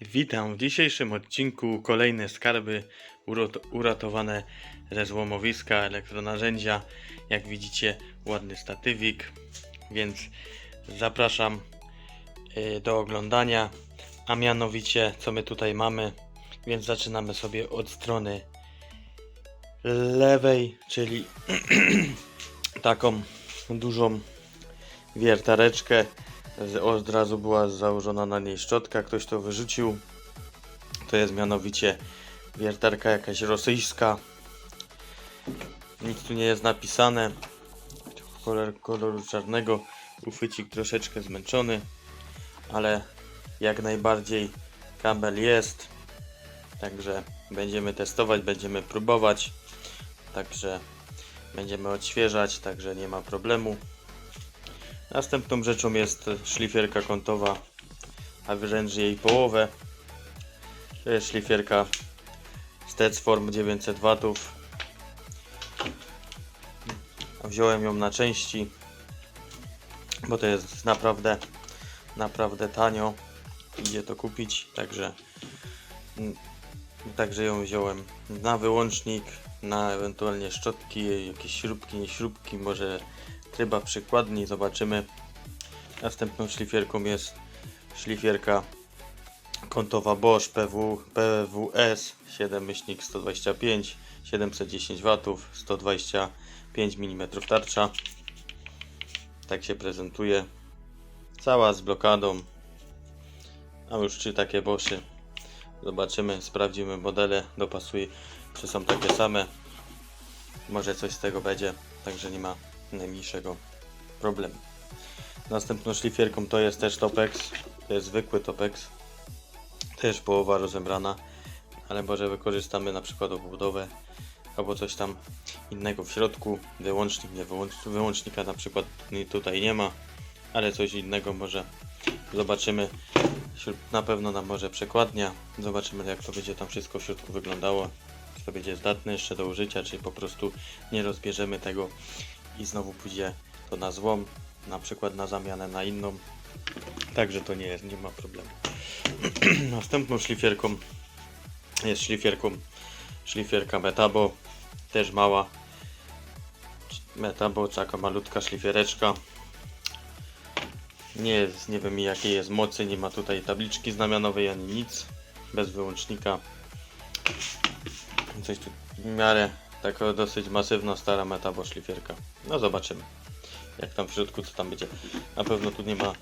Witam w dzisiejszym odcinku kolejne skarby uratowane ze złomowiska, elektronarzędzia. Jak widzicie, ładny statywik, więc zapraszam y, do oglądania. A mianowicie, co my tutaj mamy, więc zaczynamy sobie od strony lewej, czyli taką dużą wiertareczkę. Od razu była założona na niej szczotka, ktoś to wyrzucił. To jest mianowicie wiertarka jakaś rosyjska. Nic tu nie jest napisane. Kolor, koloru czarnego. Uchwycik troszeczkę zmęczony, ale jak najbardziej kabel jest. Także będziemy testować, będziemy próbować. Także będziemy odświeżać, także nie ma problemu. Następną rzeczą jest szlifierka kątowa, a wręcz jej połowę. To jest szlifierka Stetsform 900 W. Wziąłem ją na części, bo to jest naprawdę, naprawdę tanio. Idzie to kupić, także, mm, także ją wziąłem na wyłącznik, na ewentualnie szczotki, jakieś śrubki, nie śrubki, może tryba przykładni, zobaczymy. Następną szlifierką jest szlifierka kątowa Bosch PW, PWS 7-125 710 W 125 mm tarcza. Tak się prezentuje. Cała z blokadą. A już trzy takie Boschy. Zobaczymy, sprawdzimy modele. Dopasuje, czy są takie same. Może coś z tego będzie także nie ma najmniejszego problemu. Następną szlifierką to jest też Topex. To jest zwykły Topex. Też połowa rozebrana, ale może wykorzystamy na przykład obudowę albo coś tam innego w środku. Wyłącznik, nie wyłącz, wyłącznika na przykład tutaj nie ma, ale coś innego może zobaczymy. Na pewno nam może przekładnia. Zobaczymy jak to będzie tam wszystko w środku wyglądało. Czy to będzie zdatne jeszcze do użycia, czy po prostu nie rozbierzemy tego i znowu pójdzie to na złom, na przykład na zamianę na inną. Także to nie jest, nie ma problemu. Następną szlifierką jest szlifierką szlifierka Metabo, też mała. Metabo, taka malutka szlifiereczka. Nie jest, nie wiem jakiej jest mocy, nie ma tutaj tabliczki znamionowej ani nic. Bez wyłącznika. Coś tu w miarę taka dosyć masywna, stara metabo szlifierka. No zobaczymy. Jak tam w środku, co tam będzie. Na pewno tu nie ma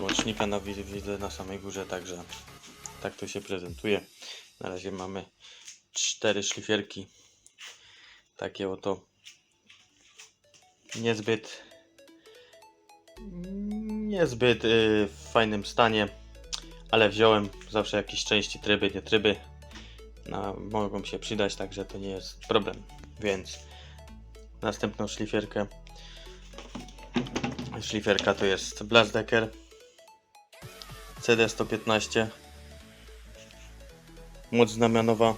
łącznika na wi- widzę na samej górze, także tak to się prezentuje. Na razie mamy cztery szlifierki. Takie oto niezbyt niezbyt y, w fajnym stanie, ale wziąłem zawsze jakieś części tryby, nie tryby. No, mogą się przydać, także to nie jest problem. Więc następną szlifierkę. Szlifierka to jest Blazdecker CD115 Moc znamionowa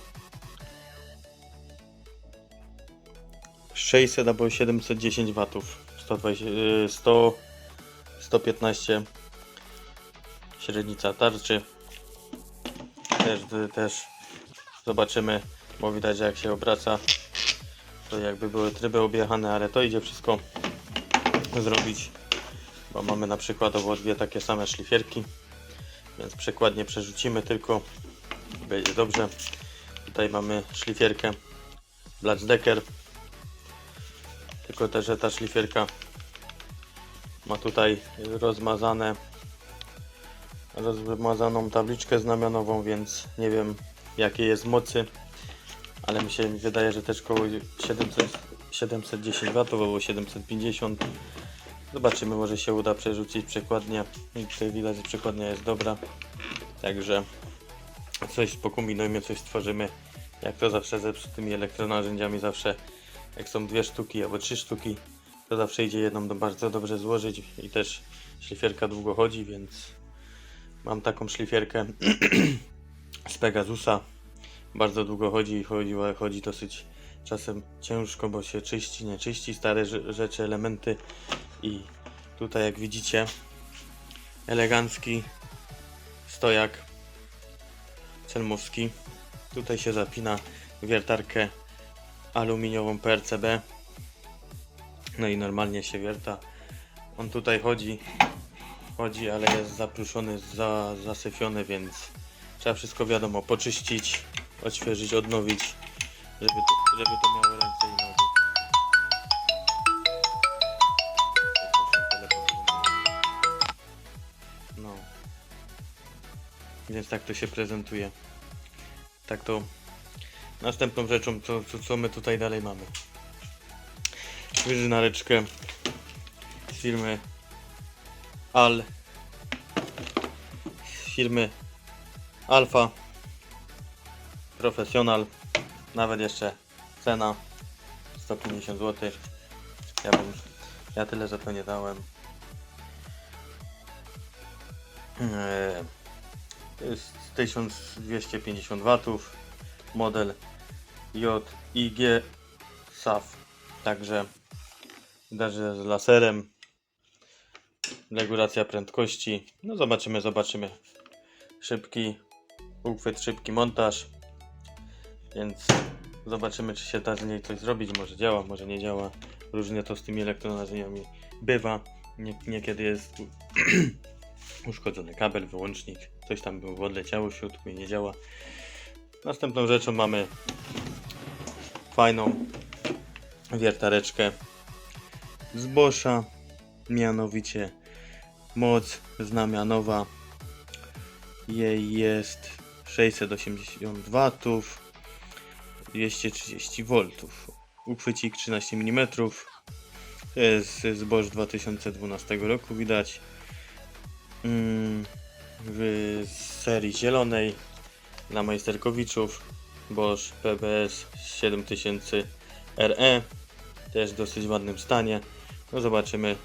600 albo 710 W 120, y, 100, 115 średnica tarczy. Też, też zobaczymy bo widać jak się obraca to jakby były tryby objechane ale to idzie wszystko zrobić bo mamy na przykładowo dwie takie same szlifierki więc przekładnie przerzucimy tylko będzie dobrze. Tutaj mamy szlifierkę Blatzdecker tylko też, że ta szlifierka ma tutaj rozmazane rozmazaną tabliczkę znamionową więc nie wiem jakiej jest mocy ale mi się wydaje, że też koło 700, 710 W albo 750 Zobaczymy, może się uda przerzucić przekładnię. I tutaj widać, że przekładnia jest dobra. Także coś pokombinujmy, coś stworzymy. Jak to zawsze ze tymi elektronarzędziami, zawsze jak są dwie sztuki albo trzy sztuki, to zawsze idzie jedną do bardzo dobrze złożyć i też szlifierka długo chodzi, więc mam taką szlifierkę z Pegasusa. Bardzo długo chodzi i chodzi, chodzi dosyć czasem ciężko, bo się czyści, nie czyści stare rze- rzeczy, elementy i tutaj jak widzicie elegancki stojak Celmowski. Tutaj się zapina wiertarkę aluminiową PRCB. No i normalnie się wierta. On tutaj chodzi, chodzi, ale jest zapruszony, za, zasyfiony, więc trzeba wszystko wiadomo poczyścić, odświeżyć, odnowić, żeby to, żeby to miało ręce i nogi. No. Więc tak to się prezentuje. Tak to. Następną rzeczą, co, co, my tutaj dalej mamy. Wyżynareczkę z firmy Al. Z firmy Alfa Professional. Nawet jeszcze cena 150 zł. Ja bym. Ja tyle za to nie dałem. To jest 1250 watów. Model JIG SAF. Także widać, że z laserem. Regulacja prędkości. No zobaczymy, zobaczymy. Szybki uchwyt, szybki montaż. Więc zobaczymy, czy się da z niej coś zrobić. Może działa, może nie działa. Różnie to z tymi elektronarzędziami bywa. Nie, niekiedy jest uszkodzony kabel, wyłącznik. Coś tam było odleciało w środku i nie działa. Następną rzeczą mamy fajną wiertareczkę z Boscha, mianowicie moc znamianowa. Jej jest 680 watów, 230 V. Uchwycik 13 mm. Jest z Bosch 2012 roku widać. Mm, W serii zielonej dla majsterkowiczów Bosch PBS 7000 RE też w dosyć ładnym stanie no zobaczymy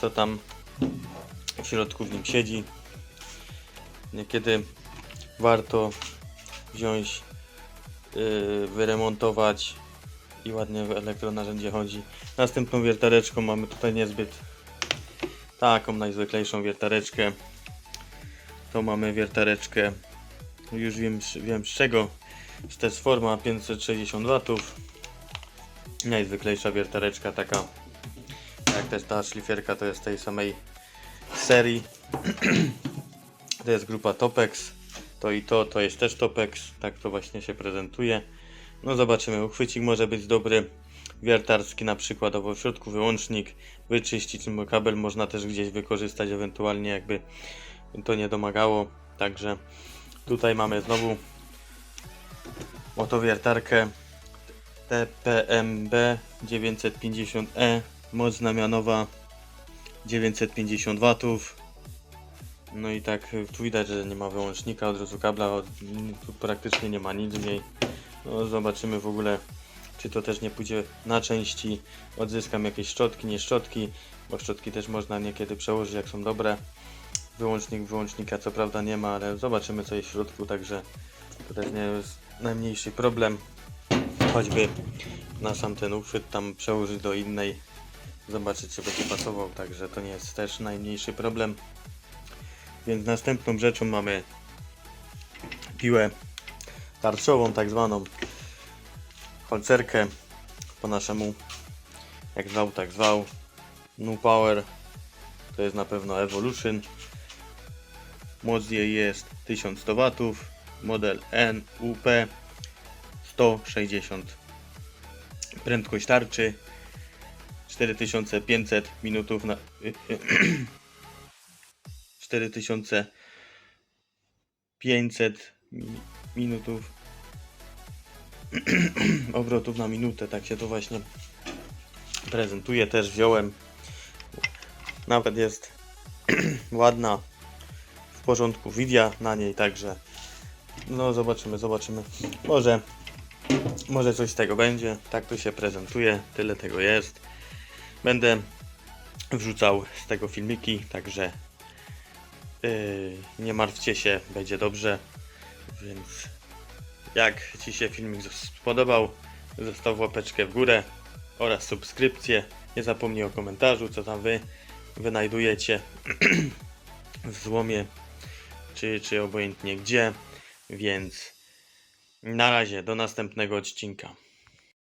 co tam w środku w nim siedzi niekiedy warto wziąć wyremontować i ładnie w elektronarzędzie chodzi następną wiertareczką mamy tutaj niezbyt taką najzwyklejszą wiertareczkę to mamy wiertareczkę już wiem, wiem z czego. To jest forma 560 watów. Najzwyklejsza wiertareczka taka. Jak też ta szlifierka to jest tej samej serii. to jest grupa Topex. To i to, to jest też Topex. Tak to właśnie się prezentuje. No zobaczymy. Uchwycik może być dobry. Wiertarski na przykładowo w środku wyłącznik. Wyczyścić, bo kabel można też gdzieś wykorzystać ewentualnie jakby to nie domagało. Także Tutaj mamy znowu motowiertarkę TPMB 950E, moc znamionowa 950 watów. No i tak tu widać, że nie ma wyłącznika od razu kabla, od, tu praktycznie nie ma nic w niej. No zobaczymy w ogóle, czy to też nie pójdzie na części. Odzyskam jakieś szczotki, nie szczotki, bo szczotki też można niekiedy przełożyć jak są dobre. Wyłącznik wyłącznika co prawda nie ma, ale zobaczymy co jest w środku, także to też nie jest najmniejszy problem. Choćby na sam ten uchwyt tam przełożyć do innej, zobaczyć czy będzie pasował, także to nie jest też najmniejszy problem. Więc następną rzeczą mamy piłę tarczową, tak zwaną holcerkę po naszemu jak zwał, tak zwał. New Power to jest na pewno Evolution. Moc jej jest 1100 watów. Model NUP 160. Prędkość tarczy 4500 minutów na 4500 mi- minutów obrotów na minutę, tak się to właśnie prezentuje. Też wziąłem. Nawet jest ładna w porządku wideo na niej, także no zobaczymy, zobaczymy. Może może coś z tego będzie. Tak to się prezentuje, tyle tego jest. Będę wrzucał z tego filmiki, także nie martwcie się, będzie dobrze. Więc jak Ci się filmik spodobał, zostaw łapeczkę w górę oraz subskrypcję. Nie zapomnij o komentarzu, co tam Wy wynajdujecie w złomie, czy, czy obojętnie gdzie. Więc na razie, do następnego odcinka.